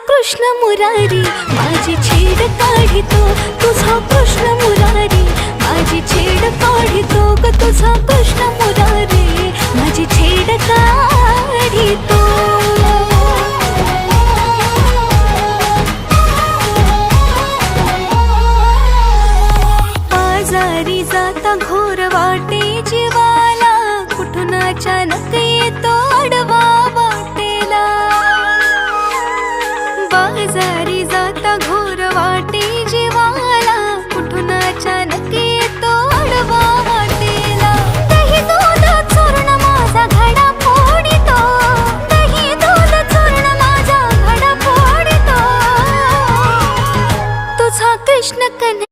कृष्ण मुरारी माझी छेड काढितो तुझा कृष्ण मुरारी. माझी छेड काढितो ग तुझा कृष्ण मुरारी. माझी छेड काढितो. आजारी जाता घोरवा वाटे जीवाला कुठून अचानक येतो आडवा वाटेला? दही दूध चूर्ण माझा घडा फोडितो. दही दूध चूर्ण माझा घडा फोडितो. तुझा कृष्ण कन्हे